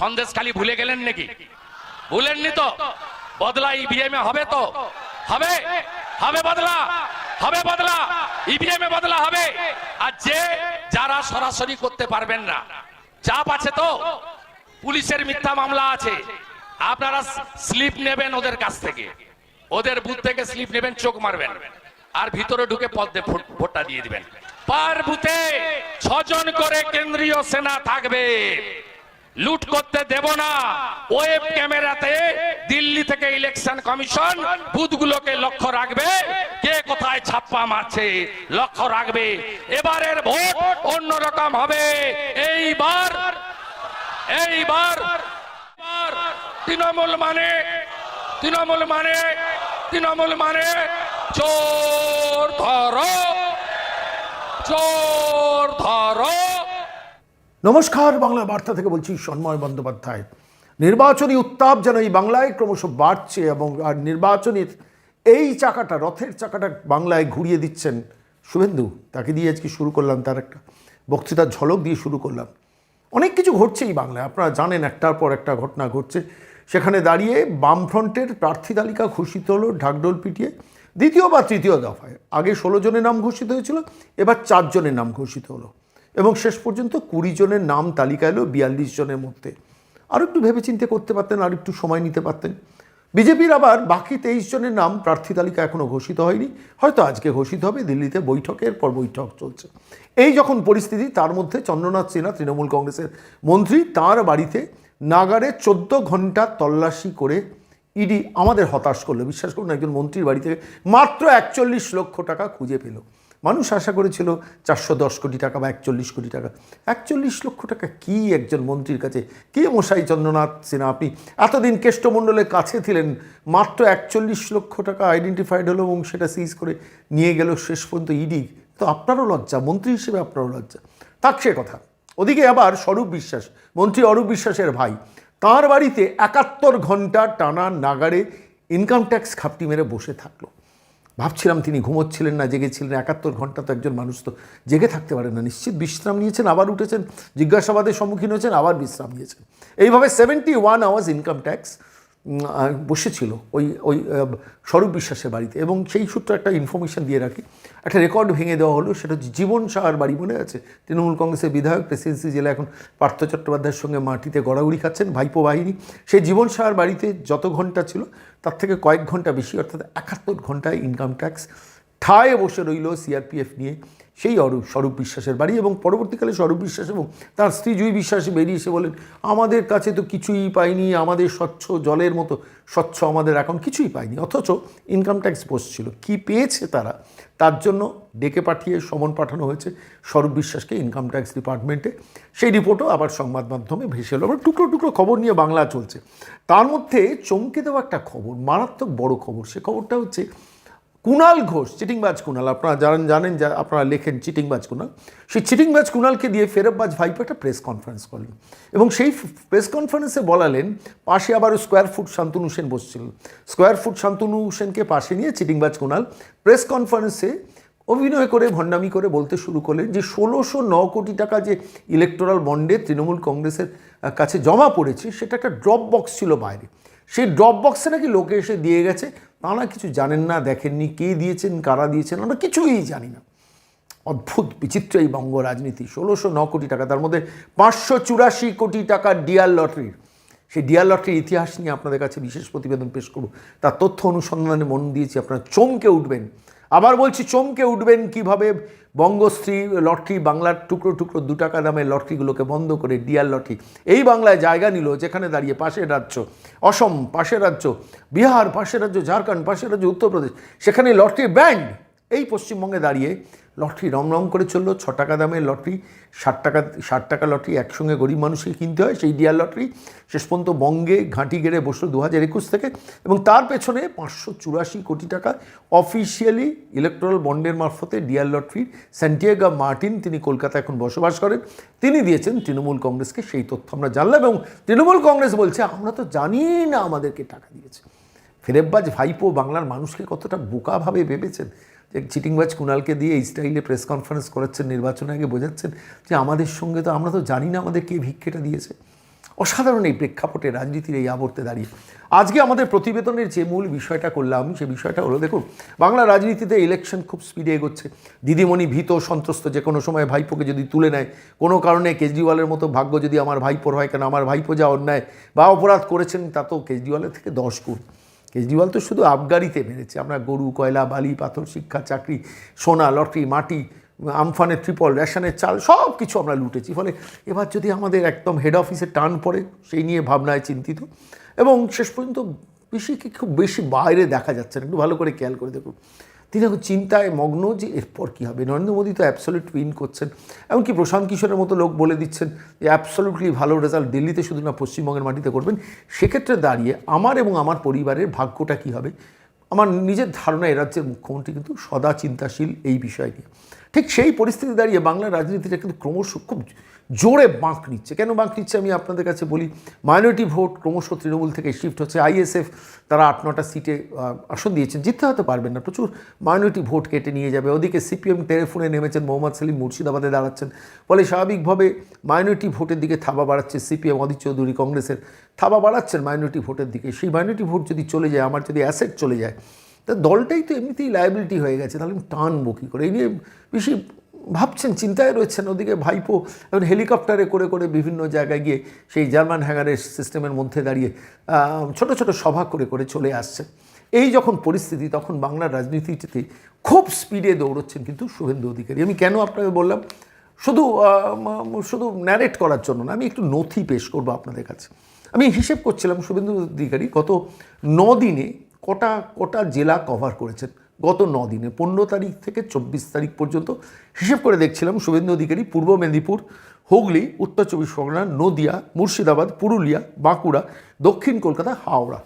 সন্দেশ খালি ভুলে গেলেন নাকি? ভুলেননি তো? বদলা ইভিএম এ হবে তো? হবে? হবে বদলা? হবে বদলা? ইভিএম এ বদলা হবে? আর যে যারা সরাসরি করতে পারবেন না, চাপ আছে তো? পুলিশের মিথ্যা মামলা আছে। আপনারা স্লিপ নেবেন ওদের কাছ থেকে। ওদের বুথ থেকে স্লিপ নেবেন, চোখ মারবেন। আর ভিতরে ঢুকে পদ্মে ভোটটা দিয়ে দিবেন। পার বুথে ছজন করে কেন্দ্রীয় সেনা থাকবে। লুট করতে দেব না। ওয়েব ক্যামেরাতে দিল্লি থেকে ইলেকশন কমিশন বুথগুলোকে লক্ষ্য রাখবে। কে কোথায় ছাপ্পা মারছে, লক্ষ্য রাখবে। এবারের ভোট অন্যরকম হবে। এইবার এইবার তৃণমূল মানে তৃণমূল মানে তৃণমূল মানে চোর ধরো চোর ধরো। নমস্কার, বাংলা বার্তা থেকে বলছি সন্ময় বন্দ্যোপাধ্যায়। নির্বাচনী উত্তাপ যেন এই বাংলায় ক্রমশ বাড়ছে এবং আর নির্বাচনের এই চাকাটা, রথের চাকাটা বাংলায় ঘুরিয়ে দিচ্ছেন শুভেন্দু। তাকে দিয়ে আজকে শুরু করলাম, তার একটা বক্তৃতার ঝলক দিয়ে শুরু করলাম। অনেক কিছু ঘটছে এই বাংলায়, আপনারা জানেন একটার পর একটা ঘটনা ঘটছে। সেখানে দাঁড়িয়ে বামফ্রন্টের প্রার্থী তালিকা ঘোষিত হলো ঢাকডোল পিটিয়ে। দ্বিতীয় বা তৃতীয় দফায়, আগে ষোলো জনের নাম ঘোষিত হয়েছিল, এবার চারজনের নাম ঘোষিত হলো। এবং শেষ পর্যন্ত কুড়ি জনের নাম তালিকা এলো বিয়াল্লিশ জনের মধ্যে। আরও একটু ভেবেচিন্তে করতে পারতেন, আর একটু সময় নিতে পারতেন। বিজেপির আবার বাকি তেইশ জনের নাম প্রার্থী তালিকা এখনও ঘোষিত হয়নি। হয়তো আজকে ঘোষিত হবে, দিল্লিতে বৈঠকের পর বৈঠক চলছে। এই যখন পরিস্থিতি, তার মধ্যে চন্দ্রনাথ সিনহা, তৃণমূল কংগ্রেসের মন্ত্রী, তার বাড়িতে নাগারে চোদ্দ ঘণ্টা তল্লাশি করে ইডি আমাদের হতাশ করল। বিশ্বাস করুন, একজন মন্ত্রীর বাড়ি থেকে মাত্র একচল্লিশ লক্ষ টাকা খুঁজে পেল। মানুষ আশা করেছিল চারশো দশ কোটি টাকা বা একচল্লিশ কোটি টাকা। একচল্লিশ লক্ষ টাকা কি একজন মন্ত্রীর কাছে? কে মশাই চন্দ্রনাথ সিনহা আপনি এতদিন কেষ্টমণ্ডলের কাছে ছিলেন, মাত্র একচল্লিশ লক্ষ টাকা আইডেন্টিফাইড হলো এবং সেটা সিজ করে নিয়ে গেল শেষ পর্যন্ত ইডি তো আপনারও লজ্জা, মন্ত্রী হিসেবে আপনারও লজ্জা। থাক সে কথা। ওদিকে আবার স্বরূপ বিশ্বাস, মন্ত্রী অরূপ বিশ্বাসের ভাই। তার বাড়িতে একাত্তর ঘণ্টা টানা নাগারে ইনকাম ট্যাক্স খাপটি মেরে বসে থাকল। ভাবছিলাম তিনি ঘুমোচ্ছিলেন না, জেগেছিলেন, একাত্তর ঘণ্টা তো একজন মানুষ তো জেগে থাকতে পারে না। নিশ্চিত বিশ্রাম নিয়েছেন, আবার উঠেছেন, জিজ্ঞাসাবাদের সম্মুখীন হয়েছেন, আবার বিশ্রাম নিয়েছেন। এইভাবে seventy one hours income tax বসেছিল ওই ওই স্বরূপ বিশ্বাসের বাড়িতে এবং সেই সূত্রে একটা ইনফরমেশন দিয়ে রাখি। একটা রেকর্ড ভেঙে দেওয়া হলো, সেটা হচ্ছে জীবন সাহার বাড়ি মনে আছে? তৃণমূল কংগ্রেসের বিধায়ক, প্রেসিডেন্সি জেলা এখন পার্থ চট্টোপাধ্যায়ের সঙ্গে মাটিতে গড়াগড়ি খাচ্ছেন, ভাইপো বাহিনী। সেই জীবন সাহার বাড়িতে যত ঘণ্টা ছিল, তার থেকে কয়েক ঘণ্টা বেশি, অর্থাৎ একাত্তর ঘন্টায় ইনকাম ট্যাক্স ঠায় বসে রইল সিআরপিএফ নিয়ে। সেই অরূপ, স্বরূপ বিশ্বাসের বাড়ি এবং পরবর্তীকালে স্বরূপ বিশ্বাস এবং তার স্ত্রী জুই বিশ্বাস বেরিয়ে এসে বলেন, আমাদের কাছে তো কিছুই পাইনি, আমাদের স্বচ্ছ জলের মতো, স্বচ্ছ আমাদের এখন কিছুই পাইনি, অথচ ইনকাম ট্যাক্স বসছিল কি পেয়েছে তারা? তার জন্য ডেকে পাঠিয়ে সমন পাঠানো হয়েছে স্বরূপ বিশ্বাসকে ইনকাম ট্যাক্স ডিপার্টমেন্টে সেই রিপোর্টও আবার সংবাদ মাধ্যমে ভেসে এলো। আবার টুকরো টুকরো খবর নিয়ে বাংলা চলছে। তার মধ্যে চমকে দেওয়া একটা খবর, মারাত্মক বড় খবর, সে খবরটা হচ্ছে কুণাল ঘোষ, চিটিংবাজ কুণাল, আপনারা জানেন জানেন যা আপনারা লেখেন চিটিংবাজ কুণাল, সেই চিটিংবাজ কুণালকে দিয়ে ফেরববাজ ভাইপো একটা প্রেস কনফারেন্স করলেন। এবং সেই প্রেস কনফারেন্সে বলালেন, পাশে আবার স্কোয়ার ফুট শান্তনু সেন বসছিলেন স্কোয়ার ফুট শান্তনু সেনকে পাশে নিয়ে চিটিংবাজ কুণাল প্রেস কনফারেন্সে অভিনয় করে, ভণ্ডামি করে বলতে শুরু করলেন যে ষোলোশো ন কোটি টাকা যে ইলেকটোরাল বন্ডে তৃণমূল কংগ্রেসের কাছে জমা পড়েছে, সেটা একটা ড্রপ বক্স ছিল বাইরে। সেই ড্রপ বক্সে নাকি লোকে এসে দিয়ে গেছে তারা কিছু জানেন না, দেখেননি, কে দিয়েছেন, কারা দিয়েছেন, আমরা কিছুই জানি না। অদ্ভুত, বিচিত্র এই বঙ্গ রাজনীতি, ষোলোশো ন কোটি টাকা, তার মধ্যে পাঁচশো চুরাশি কোটি টাকা ডিয়ার লটারির। সেই ডিয়ার লটারির ইতিহাস নিয়ে আপনাদের কাছে বিশেষ প্রতিবেদন পেশ করব। তার তথ্য অনুসন্ধানে মন দিয়েছি, আপনারা চমকে উঠবেন। আবার বলছি, চমকে উঠবেন কীভাবে? বঙ্গশ্রী লটারি বাংলার টুকরো টুকরো দু টাকা দামের লটারিগুলোকে বন্ধ করে ডিয়ার লটারি। এই বাংলায় জায়গা নিল যেখানে দাঁড়িয়ে পাশের রাজ্য, অসম পাশের রাজ্য, বিহার পাশের রাজ্য, ঝাড়খণ্ড পাশের রাজ্য, উত্তরপ্রদেশ। সেখানে লটারি ব্যান্ড এই পশ্চিমবঙ্গে দাঁড়িয়ে লটারি রম করে চলল, ছ টাকা দামের লটারি, ষাট টাকা ষাট টাকা লটারি একসঙ্গে গরিব মানুষকে কিনতে হয়, সেই ডিয়ার লটারি। শেষ পর্যন্ত বঙ্গে ঘাঁটি গেড়ে বসল দু হাজার একুশ থেকে এবং তার পেছনে পাঁচশো চুরাশি কোটি টাকা অফিসিয়ালি ইলেকট্রাল বন্ডের মারফতে ডিয়ার লটারির স্যান্টিয়াগা মার্টিন তিনি কলকাতায় এখন বসবাস করেন, তিনি দিয়েছেন তৃণমূল কংগ্রেসকে সেই তথ্য আমরা জানলাম এবং তৃণমূল কংগ্রেস বলছে, আমরা তো জানি না আমাদেরকে টাকা দিয়েছে। ফেরেববাজ ভাইপো বাংলার মানুষকে কতটা বোকাভাবে ভেবেছেন? চিটিংবাজ কুণালকে দিয়ে এই স্টাইলে প্রেস কনফারেন্স করাচ্ছেন, নির্বাচনে আগে বোঝাচ্ছেন যে আমাদের সঙ্গে তো আমরা তো জানি না আমাদের কে ভিক্ষেটা দিয়েছে। অসাধারণ এই প্রেক্ষাপটে রাজনীতির এই আবর্তে দাঁড়িয়ে। আজকে আমাদের প্রতিবেদনের যে মূল বিষয়টা করলাম, সে বিষয়টা হলো, দেখুন, বাংলা রাজনীতিতে ইলেকশন খুব স্পিডে এগোচ্ছে। দিদিমণি ভীত, সন্ত্রস্ত, যে কোনো সময় ভাইপোকে যদি তুলে নেয়, কোনো কারণে কেজরিওয়ালের মতো ভাগ্য যদি আমার ভাইপোর হয় কেন? আমার ভাইপো যা অন্যায় বা অপরাধ করেছেন, তা তো কেজরিওয়ালের থেকে দশ গুণ। কেজরিওয়াল তো শুধু আবগারিতে মেরেছে। আমরা গরু, কয়লা, বালি, পাথর, শিক্ষা, চাকরি, সোনা, লটারি, মাটি আমফানের ট্রিপল রেশনের চাল সব কিছু আমরা লুটেছি। ফলে এবার যদি আমাদের একদম হেড অফিসে টান পড়ে, সেই নিয়ে ভাবনায় চিন্তিত। এবং শেষ পর্যন্ত বেশি কি খুব বেশি বাইরে দেখা যাচ্ছে না। একটু ভালো করে খেয়াল করে দেখুন। তিনি এখন চিন্তায় মগ্ন যে এরপর কী হবে? নরেন্দ্র মোদী তো অ্যাবসলিউট উইন করছেন। এমনকি প্রশান্ত কিশোরের মতো লোক বলে দিচ্ছেন যে অ্যাবসলিউটলি ভালো রেজাল্ট দিল্লিতে শুধু না পশ্চিমবঙ্গের মাটিতে করবেন। সেক্ষেত্রে দাঁড়িয়ে আমার এবং আমার পরিবারের ভাগ্যটা কী হবে? আমার নিজের ধারণা এ রাজ্যের মুখ্যমন্ত্রী কিন্তু সদা চিন্তাশীল এই বিষয় নিয়ে। ঠিক সেই পরিস্থিতি দাঁড়িয়ে বাংলার রাজনীতিটা কিন্তু ক্রমশ খুব জোরে বাঁক নিচ্ছে। কেন বাঁক নিচ্ছে আমি আপনাদের কাছে বলি মাইনরিটি ভোট ক্রমশ তৃণমূল থেকে শিফট হচ্ছে। আইএসএফ তারা আট নটা সিটে আসন দিয়েছেন। জিততে হয়তো পারবেন না, প্রচুর মাইনরিটি ভোট কেটে নিয়ে যাবে। ওদিকে সিপিএম টেলিফোনে নেমেছেন, মোহাম্মদ সেলিম মুর্শিদাবাদে দাঁড়াচ্ছেন। ফলে স্বাভাবিকভাবে মাইনরিটি ভোটের দিকে থাবা বাড়াচ্ছে সিপিএম অধীর চৌধুরী কংগ্রেসের। থাবা বাড়াচ্ছেন মাইনরিটি ভোটের দিকে। সেই মাইনরিটি ভোট যদি চলে যায়, আমার যদি অ্যাসেট চলে যায় তা দলটাই তো এমনিতেই লায়াবিলিটি হয়ে গেছে, তাহলে আমি টানবো কী করে? এই নিয়ে বেশি ভাবছেন, চিন্তায় রয়েছেন ওদিকে ভাইপো এখন হেলিকপ্টারে করে করে বিভিন্ন জায়গায় গিয়ে সেই জার্মান হ্যাঙ্গারের সিস্টেমের মধ্যে দাঁড়িয়ে ছোট ছোট সভা করে করে চলে আসছে। এই যখন পরিস্থিতি, তখন বাংলার রাজনীতিতে খুব স্পিডে দৌড়চ্ছেন কিন্তু শুভেন্দু অধিকারী। আমি কেন আপনাকে বললাম? শুধু শুধু ন্যারেট করার জন্য না, আমি একটু নথি পেশ করব আপনাদের কাছে। আমি হিসেব করছিলাম শুভেন্দু অধিকারী গত দিনে কটা কটা জেলা কভার করেছেন? গত ন দিনে, পনেরো তারিখ থেকে চব্বিশ তারিখ পর্যন্ত। হিসেব করে দেখছিলাম, শুভেন্দু অধিকারী পূর্ব মেদিনীপুর, হুগলি, উত্তর চব্বিশ পরগনা, নদিয়া, মুর্শিদাবাদ, পুরুলিয়া, বাঁকুড়া, দক্ষিণ কলকাতা, হাওড়া।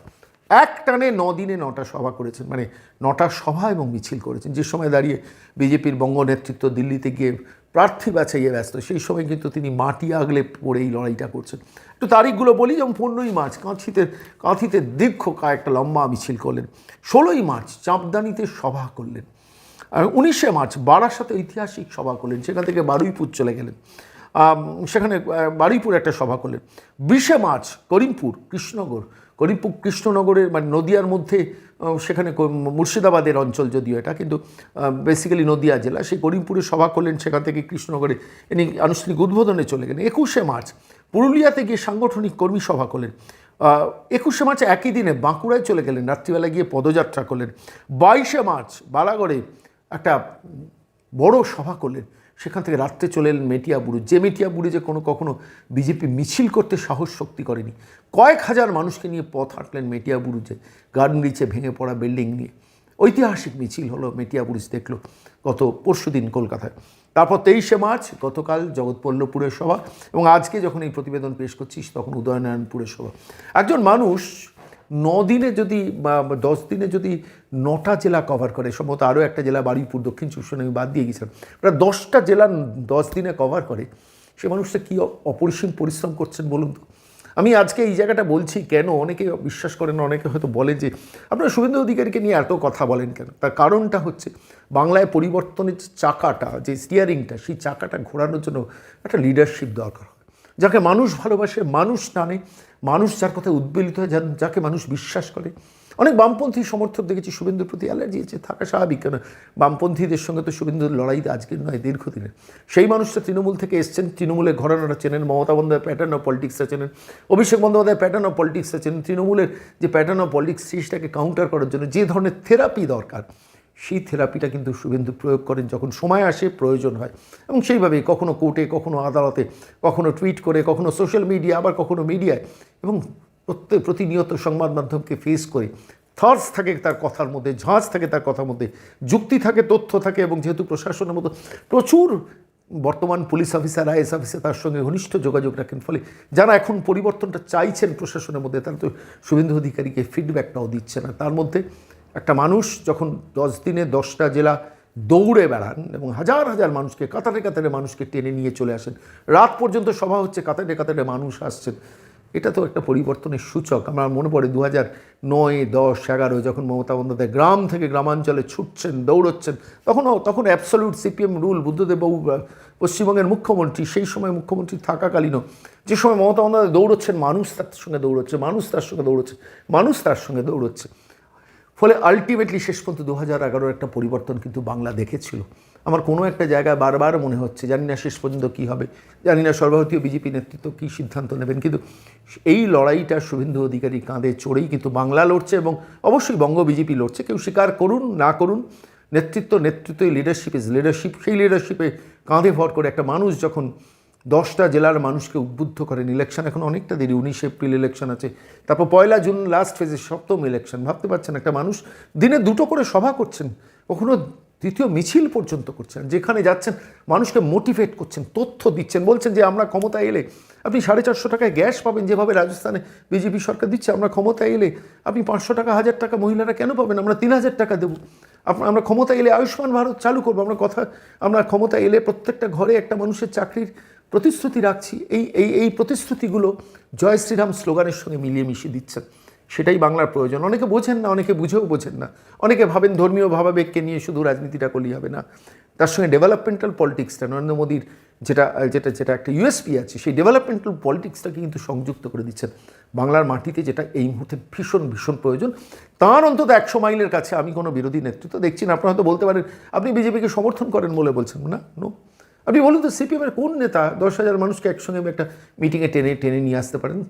এক টানে ন দিনে নটা সভা করেছেন মানে নটা সভা এবং মিছিল করেছেন। যে সময় দাঁড়িয়ে বিজেপির বঙ্গ নেতৃত্ব দিল্লিতে গিয়ে প্রার্থী বাছাইয়ে ব্যস্ত, সেই সময় কিন্তু তিনি মাটি আগলে পড়ে এই লড়াইটা করছেন। একটু তারিখগুলো বলি, যেমন পনেরোই মার্চ, কাঁথিতে কাঁথিতে দীর্ঘ কয়েকটা লম্বা মিছিল করলেন। ষোলোই মার্চ চাঁপদানিতে সভা করলেন। আর উনিশে মার্চ বারাসাতে ঐতিহাসিক সভা করলেন, সেখান থেকে বারুইপুর চলে গেলেন। সেখানে বারুইপুর একটা সভা করলেন। বিশে মার্চ করিমপুর, কৃষ্ণনগর করিমপুর কৃষ্ণনগরের মানে নদিয়ার মধ্যে সেখানে মুর্শিদাবাদের অঞ্চল যদিও এটা, কিন্তু বেসিক্যালি নদিয়া জেলা, সেই করিমপুরে সভা করলেন, সেখান থেকে কৃষ্ণনগরে ইনি আনুষ্ঠানিক উদ্বোধনে চলে গেলেন। একুশে মার্চ, পুরুলিয়াতে গিয়ে সাংগঠনিক কর্মী সভা করলেন। একুশে মার্চ একই দিনে বাঁকুড়ায় চলে গেলেন রাত্রিবেলা গিয়ে পদযাত্রা করলেন। বাইশে মার্চ, বালাগড়ে একটা বড় সভা করলেন। সেখান থেকে রাত্রে চলে এলেন মেটিয়াবুরু যে মেটিয়াবুরু যে কোনো কখনো বিজেপি মিছিল করতে সাহস শক্তি করেনি। কয়েক হাজার মানুষকে নিয়ে পথ হাঁটলেন মেটিয়াবুরু যে গার্ডেন রিচে ভেঙে পড়া বিল্ডিং নিয়ে। ঐতিহাসিক মিছিল হলো মেটিয়াবুরুজ দেখল গত পরশুদিন কলকাতায়। তারপর তেইশে মার্চ গতকাল জগৎপল্লপুরের সভা এবং আজকে যখন এই প্রতিবেদন পেশ করছিস তখন উদয়নারায়ণপুরের সভা। একজন মানুষ দিনে যদি দশ দিনে যদি নটা জেলা কভার করে, সম্ভবত আরও একটা জেলা বারুইপুর, দক্ষিণ চব্বিশ আমি বাদ দিয়ে গেছিলাম প্রায় দশটা জেলা দশ দিনে কভার করে। সে মানুষটা কী অপরিসীম পরিশ্রম করছেন বলুন তো? আমি আজকে এই জায়গাটা বলছি কেন? অনেকে বিশ্বাস করেন, অনেকে হয়তো বলে যে, আপনারা শুভেন্দু অধিকারীকে নিয়ে এত কথা বলেন কেন? তার কারণটা হচ্ছে, বাংলায় পরিবর্তনের চাকাটা, যে স্টিয়ারিংটা সেই চাকাটা ঘোরানোর জন্য একটা লিডারশিপ দরকার যাকে মানুষ ভালোবাসে, মানুষ টানে মানুষ যার কথা উদ্বেলিত হয় যাকে মানুষ বিশ্বাস করে। অনেক বামপন্থী সমর্থক দেখেছি, শুভেন্দুর প্রতি অ্যালার্জি আছে, থাকা স্বাভাবিক কেন? বামপন্থীদের সঙ্গে তো শুভেন্দুর লড়াই আজকের নয়, দীর্ঘদিনের। সেই মানুষটা তৃণমূল থেকে এসছেন, তৃণমূলের ঘরানাটা চেনেন, মমতা বন্দ্যোপাধ্যায় প্যাটার্ন অফ পলিটিক্সটা চেনেন, অভিষেক বন্দ্যোপাধ্যায় প্যাটার্ন অফ পলিটিক্সটা চেনেন, তৃণমূলের যে প্যাটার্ন অফ পলিটিক্স সেটাকে কাউন্টার করার জন্য যে ধরনের থেরাপি দরকার সেই থেরাপিটা কিন্তু শুভেন্দু প্রয়োগ করেন যখন সময় আসে, প্রয়োজন হয়। এবং সেইভাবেই কখনো কোর্টে, কখনো আদালতে, কখনো টুইট করে, কখনো সোশ্যাল মিডিয়া, আবার কখনো মিডিয়ায় এবং প্রত্যেক প্রতিনিয়ত সংবাদ মাধ্যমকে ফেস করে। থটস থাকে তার কথার মধ্যে, ঝাঁজ থাকে তার কথার মধ্যে, যুক্তি থাকে, তথ্য থাকে এবং যেহেতু প্রশাসনের মতো প্রচুর বর্তমান পুলিশ অফিসার, আইএস অফিসার তার সঙ্গে ঘনিষ্ঠ যোগাযোগ রাখেন ফলে যারা এখন পরিবর্তনটা চাইছেন প্রশাসনের মধ্যে, তারা তো শুভেন্দু অধিকারীকে ফিডব্যাকটাও দিচ্ছে না। তার মধ্যে একটা মানুষ যখন দশ দিনে দশটা জেলা দৌড়ে বেড়ান এবং হাজার হাজার মানুষকে, কাতারে কাতারে মানুষকে টেনে নিয়ে চলে আসেন, রাত পর্যন্ত সভা হচ্ছে, কাতারে কাতারে মানুষ আসছেন। এটা তো একটা পরিবর্তনের সূচক। আমার মনে পড়ে দু হাজার নয়, দশ, এগারো যখন মমতা বন্দ্যোপাধ্যায় গ্রাম থেকে গ্রামাঞ্চলে ছুটছেন, দৌড়চ্ছেন তখনও তখন অ্যাবসলিউট সিপিএম রুল বুদ্ধদেববাবু পশ্চিমবঙ্গের মুখ্যমন্ত্রী, সেই সময় মুখ্যমন্ত্রী থাকাকালীনও যে সময় মমতা বন্দ্যোপাধ্যায় দৌড়চ্ছেন, মানুষ তার সঙ্গে দৌড়চ্ছে, মানুষ তার সঙ্গে দৌড়চ্ছে, মানুষ তার সঙ্গে দৌড়চ্ছে। ফলে আলটিমেটলি শেষ পর্যন্ত দু হাজার এগারোর একটা পরিবর্তন কিন্তু বাংলা দেখেছিল। আমার কোনো একটা জায়গায় বারবার মনে হচ্ছে, জানি না শেষ পর্যন্ত কী হবে, জানি না সর্বভারতীয় বিজেপি নেতৃত্ব কী সিদ্ধান্ত নেবেন, কিন্তু এই লড়াইটা শুভেন্দু অধিকারী কাঁধে চড়েই কিন্তু বাংলা লড়ছে এবং অবশ্যই বঙ্গ বিজেপি লড়ছে। কেউ স্বীকার করুন, না করুন, নেতৃত্ব নেতৃত্ব লিডারশিপ ইজ লিডারশিপ সেই লিডারশিপে কাঁধে ভর করে একটা মানুষ যখন দশটা জেলার মানুষকে উদ্বুদ্ধ করেন। ইলেকশন এখন অনেকটা দেরি, উনিশে এপ্রিল ইলেকশন আছে। তারপর পয়লা জুন লাস্ট ফেজে সপ্তম ইলেকশন ভাবতে পারছেন একটা মানুষ দিনে দুটো করে সভা করছেন, কখনো দ্বিতীয় মিছিল পর্যন্ত করছেন, যেখানে যাচ্ছেন, মানুষকে মোটিভেট করছেন, তথ্য দিচ্ছেন, বলছেন যে আমরা ক্ষমতায় এলে আপনি সাড়ে চারশো টাকায় গ্যাস পাবেন, যেভাবে রাজস্থানে বিজেপি সরকার দিচ্ছে, আমরা ক্ষমতায় এলে আপনি পাঁচশো টাকা, হাজার টাকা মহিলারা কেন পাবেন? আমরা তিন হাজার টাকা দেবো। আমরা ক্ষমতা এলে আয়ুষ্মান ভারত চালু করব। আমরা কথা, আমরা ক্ষমতা এলে প্রত্যেকটা ঘরে একটা মানুষের চাকরির প্রতিশ্রুতি রাখছি। এই এই এই প্রতিশ্রুতিগুলো জয় শ্রীরাম স্লোগানের সঙ্গে মিলিয়ে মিশিয়ে দিচ্ছেন। সেটাই বাংলার প্রয়োজন। অনেকে বোঝেন না, অনেকে বুঝেও বোঝেন না। অনেকে ভাবেন ধর্মীয় ভাবাবেগকে নিয়ে শুধু রাজনীতিটা করলেই হবে না। তার সঙ্গে ডেভেলপমেন্টাল পলিটিক্সটা নরেন্দ্র মোদীর যেটা যেটা যেটা একটা ইউএসপি আছে, সেই ডেভেলপমেন্টাল পলিটিক্সটাকে কিন্তু সংযুক্ত করে দিচ্ছেন। বাংলার মাটিতে যেটা এই মুহূর্তে ভীষণ ভীষণ প্রয়োজন। তার অন্তত একশো মাইলের কাছে আমি কোনো বিরোধী নেতৃত্ব দেখছি না। আপনারা হয়তো বলতে পারেন, আপনি বিজেপিকে সমর্থন করেন বলে বলছেন। না নো আপনি বলুন তো সিপিএমের কোন নেতা দশ হাজার মানুষকে একসঙ্গে একটা মিটিংয়ে টেনে টেনে নিয়ে আসতে পারেন?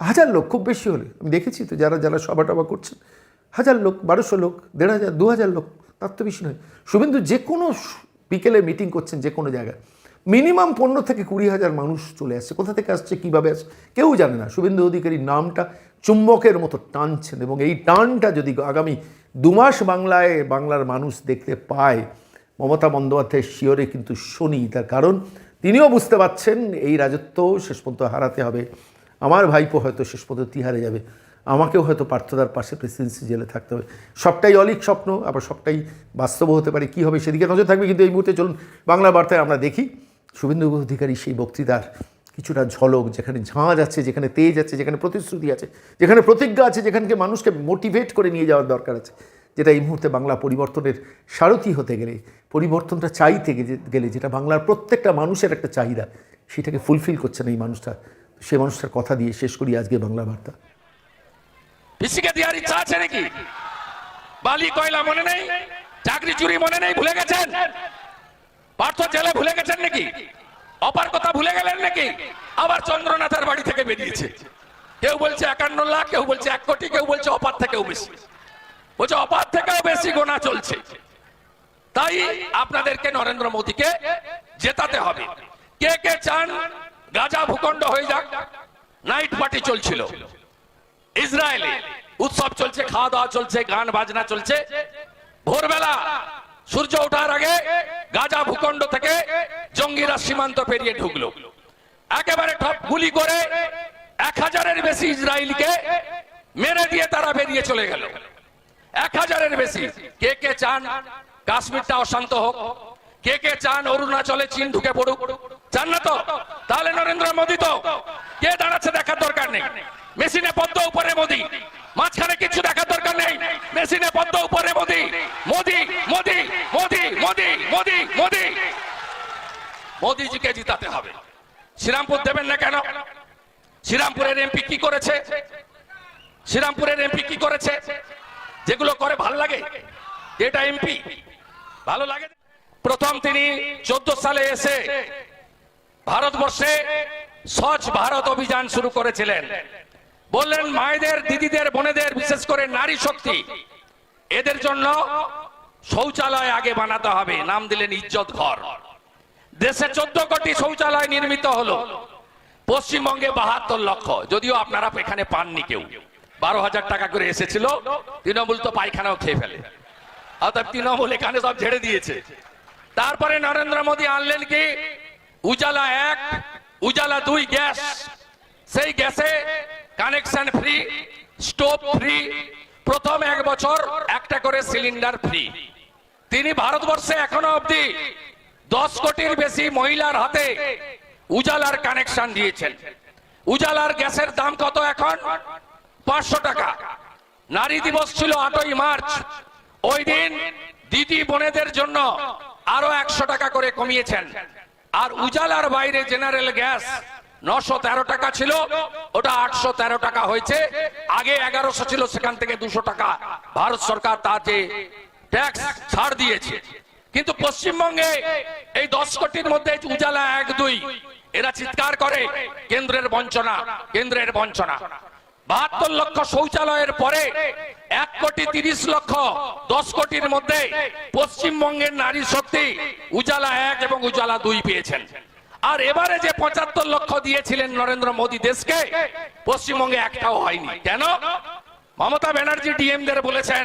হাজার লোক, খুব বেশি হলে। আমি দেখেছি তো যারা যারা সভা টভা করছেন, হাজার লোক, বারোশো লোক, দেড় হাজার, দু হাজার লোক, তার তো বেশি নয়। শুভেন্দু, যে কোনো বিকেলে মিটিং করছেন যে কোনো জায়গায় মিনিমাম পনেরো থেকে কুড়ি হাজার মানুষ চলে আসছে। কোথা থেকে আসছে, কীভাবে আসছে, কেউ জানে না। শুভেন্দু অধিকারীর নামটা চুম্বকের মতো টানছেন এবং এই টানটা যদি আগামী দু মাস বাংলায় বাংলার মানুষ দেখতে পায় মমতা বন্দ্যোপাধ্যায়ের শিওরে কিন্তু শনি, তার কারণ তিনিও বুঝতে পারছেন এই রাজত্ব শেষ পর্যন্ত হারাতে হবে। আমার ভাইপো হয়তো শেষ পর্যন্ত তিহারে যাবে। আমাকেও হয়তো পার্থদার পাশে প্রেসিডেন্সি জেলে থাকতে হবে। সবটাই অলিক স্বপ্ন, আবার সবটাই বাস্তব হতে পারে, কী হবে সেদিকে নজর থাকবে কিন্তু এই মুহূর্তে চলুন বাংলা বার্তায় আমরা দেখি। শুভেন্দু অধিকারী সেই বক্তৃতার কিছুটা ঝলক, যেখানে ঝাঁজ আছে, যেখানে তেজ আছে, যেখানে প্রতিশ্রুতি আছে, যেখানে প্রতিজ্ঞা আছে, যেখানকে মানুষকে মোটিভেট করে নিয়ে যাওয়ার দরকার আছে। যেটা এই মুহূর্তে বাংলা পরিবর্তনের সারথি হতে গেলে, পরিবর্তনটা চাইতে গেলে যেটা বাংলার প্রত্যেকটা মানুষের একটা চাহিদা, সেটাকে ফুলফিল করছে না এই মানুষটা। সে মানুষটার কথা দিয়ে শেষ করি আজকে বাংলা বার্তা। পিসিকে দেওয়ার আছে নাকি? বালি, কয়লা মনে নেই? চাকরি চুরি মনে নেই? ভুলে গেছেন? পার্থ জেলে ভুলে গেছেন নাকি? অপার কথা ভুলে গেলেন নাকি? আবার চন্দ্রনাথের বাড়ি থেকে বেরিয়েছে। কেউ বলছে একান্ন লাখ, কেউ বলছে এক কোটি, কেউ বলছে অপার থেকেও বেশি। বলছে অপার থেকেও বেশি গোনা চলছে। তাই আপনাদেরকে নরেন্দ্র মোদীকে জেতাতে হবে। কে কে চান, গাজা ভূখণ্ড হয়ে যাক, নাইট পার্টি চলছিল। ইসরায়েলে উৎসব চলছে খাওয়া দাওয়া চলছে, গান, বাজনা চলছে। ভোরবেলা সূর্য ওঠার আগে গাজা ভূখণ্ড থেকে জঙ্গিরা সীমান্ত পেরিয়ে ঢুকলো। একেবারে ঠপ গুলি করে এক হাজারের বেশি ইসরায়েলিকে মেরে দিয়ে তারা বেরিয়ে চলে গেল। এক হাজারের বেশি। কে কে চান কাশ্মীরটা অশান্ত হোক, কে কে চান অরুণাচলে চীন ঢুকে পড়ুক, চান না তো? তাহলে নরেন্দ্র মোদী তো। কে দাঁড়াচ্ছে দেখার দরকার নেই। মেশিনে পদ্ম উপরে মোদী। মাঝখানে কিছু দেখার দরকার নেই। মেশিনে পদ্ম উপরে মোদী। মোদী মোদী মোদী মোদী মোদী মোদী। মোদীজিকে জিতাতে হবে। শ্রীরামপুর দেবেন না কেন? শ্রীরামপুরের এমপি কি করেছে? শ্রীরামপুরের এমপি কি করেছে? যেগুলো করে ভালো লাগে। এটা এমপি ভালো লাগে? প্রথম তিনি চোদ্দ সালে এসে ভারতবর্ষে স্বচ্ছ ভারত অভিযান শুরু করেছিলেন। বললেন, মায়েদের, দিদিদের, বোনেদের, বিশেষ করে নারী শক্তি, এদের জন্য শৌচালয় আগে বানাতে হবে। নাম দিলেন ইজ্জত ঘর। দেশে চোদ্দ কোটি শৌচালয় নির্মিত হলো। পশ্চিমবঙ্গে বাহাত্তর লক্ষ। যদিও আপনারা এখানে পাননি কেউ। বারো হাজার টাকা করে এসেছিল, তৃণমূল তো পায়খানাও খেয়ে ফেলে। অর্থাৎ তৃণমূল এখানে সব ঝেড়ে দিয়েছে। তারপরে নরেন্দ্র মোদী আনলেন কি? উজালা এক, উজালা দুই গ্যাস। সেই গ্যাসে কানেকশন ফ্রি স্টোভ ফ্রি প্রথম এক বছর একটা করে সিলিন্ডার ফ্রি তিনি ভারতবর্ষে এখনও অবধি দশ কোটির বেশি মহিলার হাতে উজালার কানেকশন দিয়েছেন। উজালার গ্যাসের দাম কত এখন? পাঁচশো টাকা। নারী দিবস ছিল আটই মার্চ। ওই দিন দিদি বোনেদের জন্য আরও একশো টাকা করে কমিয়েছেন। আর উজালার বাইরে জেনারেল গ্যাস নশো তেরো টাকা ছিল, ওটা আটশো তেরো টাকা হয়েছে। আগে এগারোশো ছিল, সেখান থেকে দুশো টাকা। ভারত সরকার যে ট্যাক্স ছাড় দিয়েছে। কিন্তু পশ্চিমবঙ্গে এই দশ কোটির মধ্যে উজালা এক দুই, এরা চিৎকার করে, কেন্দ্রের বঞ্চনা কেন্দ্রের বঞ্চনা। বাহাত্তর লক্ষ শৌচালয়ের পরে এক কোটি তিরিশ লক্ষ দশ কোটির মধ্যে পশ্চিমবঙ্গের নারী শক্তি উজালা এক এবং উজালা দুই পেয়েছেন। আর এবারে যে পঁচাত্তর লক্ষ দিয়েছিলেন নরেন্দ্র মোদী দেশকে, পশ্চিমবঙ্গে একটাও হয়নি। কেন? মমতা ব্যানার্জি ডিএমদের বলেছেন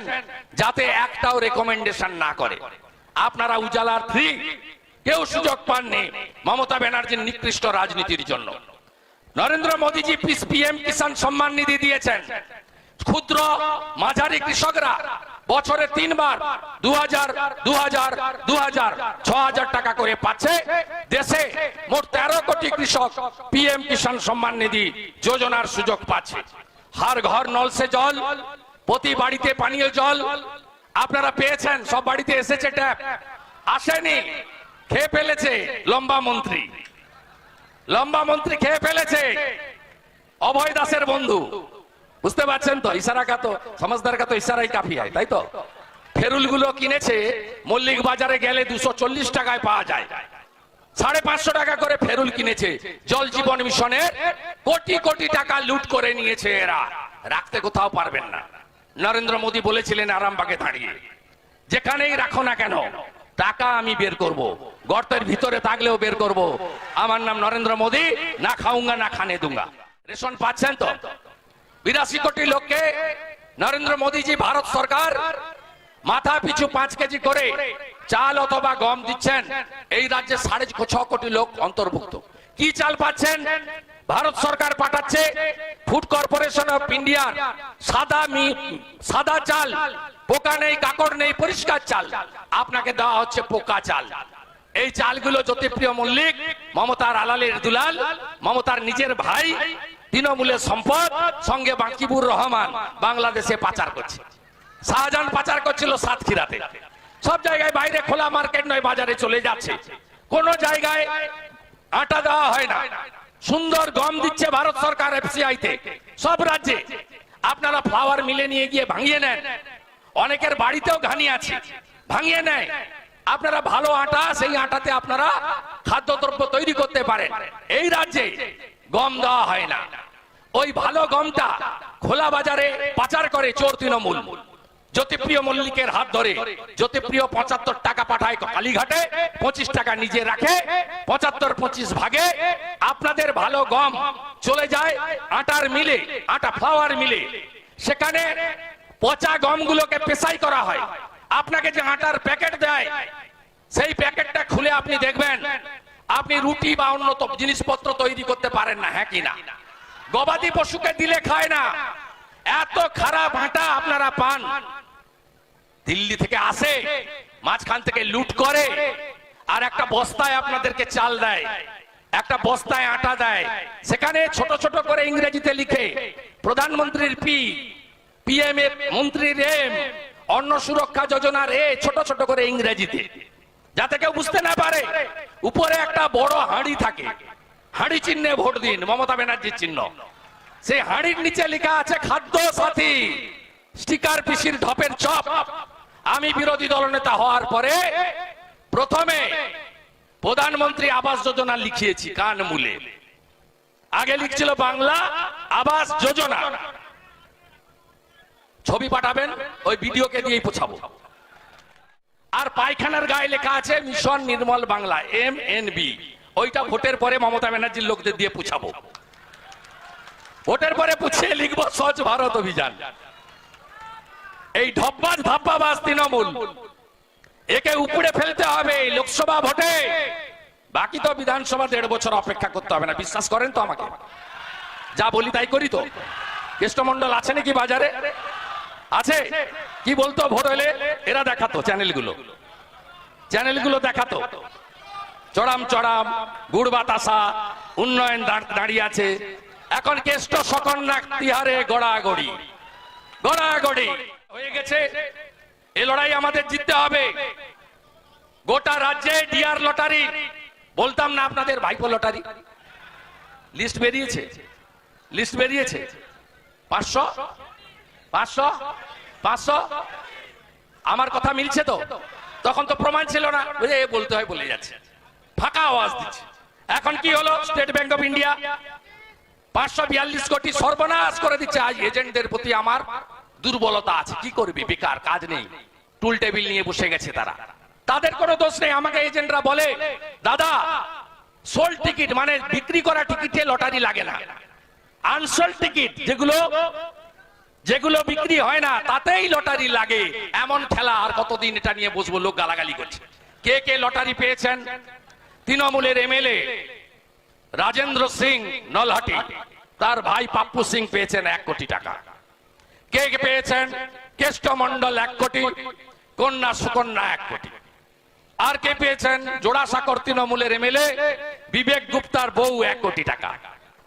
যাতে একটাও রেকমেন্ডেশন না করে। আপনারা উজালার থ্রি কেউ সুযোগ পাননি মমতা ব্যানার্জির নিকৃষ্ট রাজনীতির জন্য। নরেন্দ্র মোদীজি পিএম কিষাণ সম্মান নিধি দিয়েছেন। ক্ষুদ্র, মাঝারি কৃষকরা বছরে তিনবার দু হাজার দু হাজার দু হাজার ছ হাজার টাকা করে পাচ্ছে। দেশে মোট তেরো কোটি কৃষক পিএম কিষাণ সম্মান নিধি যোজনার সুযোগ পাচ্ছে। হার ঘর, নলসে জল, প্রতি বাড়িতে পানীয় জল। আপনারা পেয়েছেন, সব বাড়িতে এসেছে ট্যাপ। আসেনি, খেয়ে ফেলেছে লম্বা মন্ত্রী। লম্বা মন্ত্রী খেয়ে ফেলেছে। অভয় দাসের বন্ধু। বুঝতে পারছেন তো? ইশারা কা তো সমাজদার কা তো ইশারাই কাফি হয় তাই তো? ফেরুলগুলো কিনেছে, মল্লিক বাজারে গেলে দুশো চল্লিশ টাকায় পাওয়া যায়। সাড়ে পাঁচশো টাকা করে ফেরুল কিনেছে, জল জীবন মিশনের কোটি কোটি টাকা লুট করে নিয়েছে এরা। রাখতে কোথাও পারবেন না। নরেন্দ্র মোদী বলেছিলেন, আরামবাগে দাঁড়িয়ে। যেখানেই রাখো না কেন টাকা আমি বের করব। গর্তের ভিতরে থাকলেও বের করব। আমার নাম নরেন্দ্র মোদী, না খাউঙ্গা না খানে দুঙ্গা। রেশন পাচ্ছেন তো? বিরাশি কোটি লোককে নরেন্দ্র মোদীজি, ভারত সরকার মাথা পিছু পাঁচ কেজি করে চাল অথবা গম দিচ্ছেন। এই রাজ্যে সাড়ে ছ কোটি লোক অন্তর্ভুক্ত। কি চাল পাচ্ছেন? ভারত সরকার পাঠাচ্ছে ফুড কর্পোরেশন অফ ইন্ডিয়ার সাদা মি সাদা চাল। পোকা নেই, কাকড় নেই, পরিষ্কার চাল। আপনাকে দেওয়া হচ্ছে পোকা চাল। এই চালগুলো জ্যোতিপ্রিয় মল্লিক, মমতার আলালের দুলাল, মমতার নিজের ভাই, তৃণমূলের সম্পদ, সঙ্গে বাকিবুর রহমান বাংলাদেশে পাচার করছে। শাহজাহান পাচার করছিল সাতক্ষীরাতে। সব জায়গায় বাইরে খোলা মার্কেট নয়, বাজারে চলে যাচ্ছে। কোন জায়গায় আটা দেওয়া হয় না। সুন্দর গম দিচ্ছে ভারত সরকার এফসিআই তে। সব রাজ্যে। আপনারা ফ্লাওয়ার মিলে নিয়ে গিয়ে ভাঙিয়ে নেন। অনেকের বাড়িতেও ঘানি আছে। ভাঙিয়ে নেয়। আপনারা ভালো আটা, সেই আটাতে আপনারা খাদ্যদ্রব্য তৈরি করতে পারেন। এই রাজ্যে গম দেওয়া হয় না। ওই ভালো গমটা খোলা বাজারে পাচার করে চোর তৃণমূল। জ্যোতিপ্রিয় মল্লিকের হাত ধরে জ্যোতিপ্রিয় পঁচাত্তর টাকা পাঠায় কালীঘাটে, পঁচিশ টাকা নিজে রাখে, পঁচাত্তর, পঁচিশ ভাগে। আপনাদের ভালো গম চলে যায় আটার মিলে, আটা ফ্লাওয়ার মিলে। সেখানে পচা গমগুলোকে পেশাই করা হয়। আপনাকে যে আটার প্যাকেট দেয়, সেই প্যাকেটটা খুলে আপনি দেখবেন, আপনি রুটি বা অন্য জিনিসপত্র তৈরি করতে পারেন না হ্যাঁ কিনা গবাদি পশুকে দিলে খায় না। এত খারাপ আটা আপনারা পান। দিল্লি থেকে আসে, মাঝখান থেকে লুট করে, আর একটা বস্তায় আপনাদেরকে চাল দেয়, একটা বস্তায় আটা দেয়। সেখানে ছোট ছোট করে ইংরেজিতে লিখে, প্রধানমন্ত্রীর পি পিএম এর মন্ত্রীর অন্ন সুরক্ষা যোজনার এ ছোট ছোট করে ইংরেজিতে। যাতে কেউ বুঝতে না পারে, উপরে একটা বড় হাঁড়ি থাকে। হাঁড়ি চিহ্নে ভোট দিন, মমতা ব্যানার্জির চিহ্ন। সেই হাঁড়ির নিচে লেখা আছে, খাদ্য সাথী। স্টিকার পিসির ঢপের চপ। আমি বিরোধী দলনেতা হওয়ার পরে প্রথমে প্রধানমন্ত্রী আবাস যোজনা লিখিয়েছি, কান মূলে। আগে লিখছিল বাংলা আবাস যোজনা। ছবি পাঠাবেন, ওই ভিডিওকে দিয়েই পোছাবো। আর পায়খানার গায়ে লেখা আছে, mission Nirmal Bangla, M N B. ওইটা ভোটের পরে মমতা ব্যানার্জির লোকদের দিয়ে পুছাবো। ভোটের পরে পুছিয়ে লিখব স্বচ্ছ ভারত অভিযান। এই ঢব্বাজ ধাপ্পাবাজ তৃণমূল। একে উপড়ে ফেলতে হবে লোকসভা ভোটে। বাকি তো বিধানসভা দেড় বছর অপেক্ষা করতে হবে না, বিশ্বাস করেন তো আমাকে। যা বলি তাই করি তো। কৃষ্ণমন্ডল আছে নাকি বাজারে? আছে? কি বলতো ভোট হলে এরা দেখাতো চ্যানেলগুলো। চ্যানেলগুলো দেখাতো। চড়াম চড়াম, গুড় বাতাসা, উন্নয়ন দাঁড়িয়ে আছে। এখন কেষ্ট সকন্যা তিহারে গড়াগড়ি। গড়াগড়ি। হয়ে গেছে। এ লড়াই আমাদের জিততে হবে। গোটা রাজ্যে ডিআর লটারি। বলতাম না আপনাদের ভাইপো লটারি? লিস্ট বেরিয়েছে। লিস্ট বেরিয়েছে। পাঁচশো? পাঁচশো? পাঁচশো? আমার কথা মিলছে তো? তখন তো প্রমাণ ছিল না। বুঝে বলতে হয় বলে যাচ্ছে। ফাঁকা আওয়াজ দিচ্ছে। এখন কি হলো? স্টেট ব্যাংক অফ ইন্ডিয়া পাঁচশো বিয়াল্লিশ কোটি সর্বনাশ করে দিচ্ছে। আজ এজেন্টদের প্রতি আমার দুর্বলতা আছে। কি করবি? বেকার, কাজ নেই। টুল টেবিল নিয়ে বসে গেছে তারা। তাদের কোনো দোষ নেই। আমাকে এজেন্টরা বলে, দাদা, সোল টিকিট মানে বিক্রি করা টিকিটে লটারি লাগে না। আনসোল টিকিট যেগুলো যেগুলো বিক্রি হয় না, তাতেই লটারি লাগে। এমন খেলা আর কতদিন এটা নিয়ে বসবো, লোক গালাগালি করছে। কে কে লটারি পেয়েছেন? তৃণমূলের এমএলএ রাজেন্দ্র সিং নলহাটি। তার ভাই পাপ্পু সিং পেয়েছেন এক কোটি টাকা। কে কে পেয়েছেন? কেষ্ট মন্ডল এক কোটি, কন্যা সুকন্যা এক কোটি। আর কে পেয়েছেন? জোড়াসাঁকর তৃণমূলের এমএলএ বিবেক গুপ্তার বউ এক কোটি টাকা।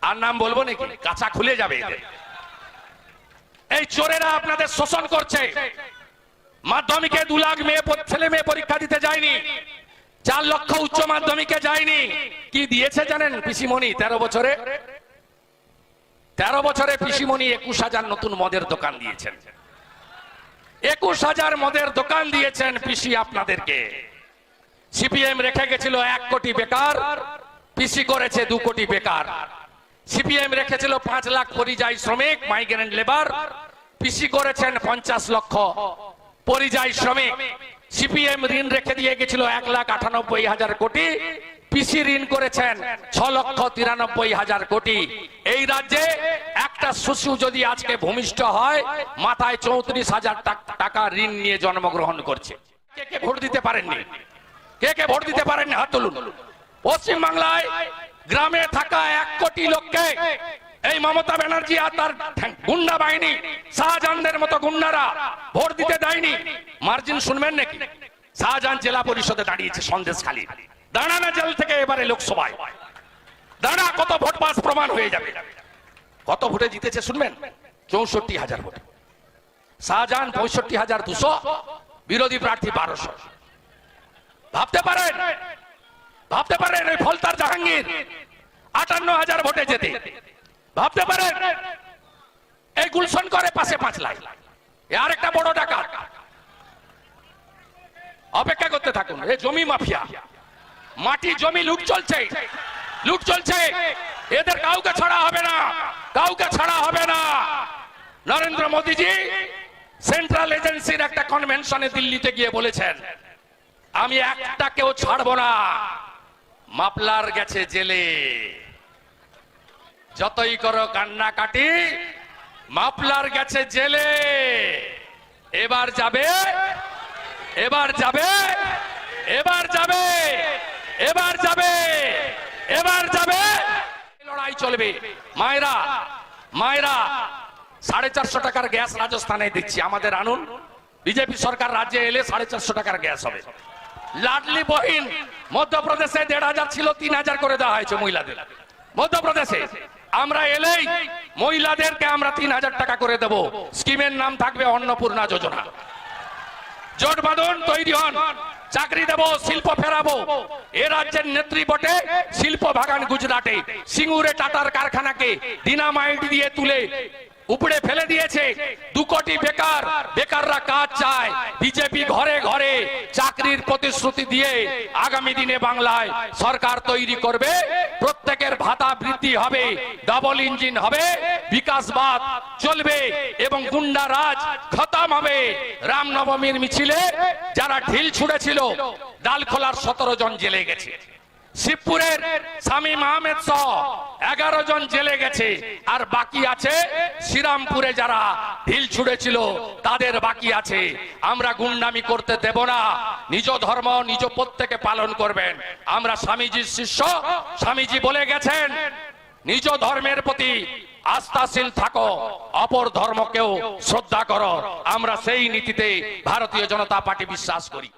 আর নাম বলব নাকি? কাঁচা খুলে যাবে এদের। এই চোরেরা আপনাদের শোষণ করছে। মাধ্যমিকে দু লাখ মেয়ে ছেলে মেয়ে পরীক্ষা দিতে যায়নি। চার লক্ষ উচ্চ মাধ্যমিকে যায়নি। কি দিয়েছে জানেন পিসিমণি? তেরো বছরে। তেরো বছরে পিসিমণি একুশ হাজার নতুন মদের দোকান দিয়েছেন। একুশ হাজার মদের দোকান দিয়েছেন পিসি আপনাদেরকে। সিপিএম রেখে গেছিল এক কোটি বেকার। পিসি করেছে দু কোটি বেকার। সিপিএম রেখেছিল পাঁচ লাখ পরিযায়ী শ্রমিক মাইগ্রেন্ট লেবার পিসি করেছেন পঞ্চাশ লক্ষ পরিযায়ী শ্রমিক। সিপিএম ঋণ রেখে দিয়ে গেছিল এক লাখ আটানব্বই হাজার কোটি, পিসি ঋণ করেছেন ছ লক্ষ তিরানব্বই হাজার কোটি। এই রাজ্যে একটা শিশু যদি আজকে ভূমিষ্ঠ হয়, মাথায় চৌত্রিশ হাজার টাক- ঋণ নিয়ে জন্মগ্রহণ করছে। কে কে ভোট দিতে পারেননি? কে কে ভোট দিতে পারেননি? হাত তুলুন। পশ্চিম বাংলায় গ্রামে থাকা এক কোটি লোককে এই মমতা ব্যানার্জি আর তার গুন্ডা বাহিনী, শাহজাহানদের মতো গুন্ডারা ভোট দিতে দেয়নি। মার্জিন শুনবেন নাকি? শাহজাহান জেলা পরিষদে দাঁড়িয়েছে সন্দেশ খালি। দাঁড়ানা জেল থেকে এবারে লোকসভায়। দাঁড়া, কত ভোট পাস প্রমাণ হয়ে যাবে। কত ভোটে জিতেছে শুনবেন? চৌষট্টি হাজার ভোট। শাহজাহান পঁয়ষট্টি হাজার দুশো, বিরোধী প্রার্থী বারোশো। ভাবতে পারেন ভাবতে পারেন ওই ফলতার জাহাঙ্গীর? আটান্ন হাজার ভোটে যেতে ভাবতে পারেন? এই গুলশন করে পাশে পাঁচ লাখ। আর একটা বড় ডাকাত। অপেক্ষা করতে থাকুন। এ জমি মাফিয়া। মাটি, জমি, লুট চলছে। লুট চলছে। এদের কাউকে ছাড়া হবে না। কাউকে ছাড়া হবে না। নরেন্দ্র মোদীজি সেন্ট্রাল এজেন্সির একটা কনভেনশনে দিল্লিতে গিয়ে বলেছেন, আমি একটা কেউ ছাড়বো না। মাপলার গেছে জেলে। যতই করো কান্নাকাটি মাপলার গেছে জেলে। এবার যাবে এবার যাবে এবার যাবে এবার যাবে এবার যাবে। লড়াই চলবে। মায়েরা মায়েরা, সাড়ে চারশো টাকার গ্যাস রাজস্থানে দিচ্ছি। আমাদের আনুন। বিজেপি সরকার রাজ্যে এলে সাড়ে চারশো টাকার গ্যাস হবে। লাডলি বহিন। মধ্যপ্রদেশে দেড় হাজার ছিল, তিন হাজার করে দেওয়া হয়েছে মহিলাদের। মধ্যপ্রদেশে। আমরা এলেই মহিলাদেরকে আমরা তিন হাজার টাকা করে দেব। স্কিমের নাম থাকবে অন্নপূর্ণা যোজনা। জোট বাঁধন তৈরি হন। চাকরি দেব, শিল্প ফেরাবো। এ রাজ্যের নেত্রী বটে শিল্প বাগান গুজরাটে। সিঙ্গুরে টাটার কারখানাকে ডিনামাইট দিয়ে তুলে উপড়ে ফেলে দিয়েছে। দু কোটি বেকার, বেকাররা কাজ চায়। বিজেপি ঘরে ঘরে চাকরির প্রতিশ্রুতি দিয়ে আগামী দিনে বাংলায় সরকার তৈরি করবে। প্রত্যেকের ভাতা বৃদ্ধি হবে ডাবল ইঞ্জিন হবে, বিকাশবাদ চলবে এবং গুন্ডা রাজ খতম হবে। রামনবমীর মিছিলে যারা ঢিল ছুড়েছিল, ডালখোলার সতেরো জন জেলে গেছে। শিবপুরের স্বামী আহমেদ সহ এগারো জন জেলে গেছে। আর বাকি আছে শ্রীরামপুরে যারা ঢিল ছুড়েছিল, তাদের বাকি আছে। আমরা গুন্ডামি করতে দেব না। নিজ ধর্ম, নিজ প্রত্যেকে পালন করবেন। আমরা স্বামীজির শিষ্য। স্বামীজি বলে গেছেন, নিজ ধর্মের প্রতি আস্থাশীল থাকো, অপর ধর্মকেও শ্রদ্ধা করো। আমরা সেই নীতিতে ভারতীয় জনতা পার্টি বিশ্বাস করি।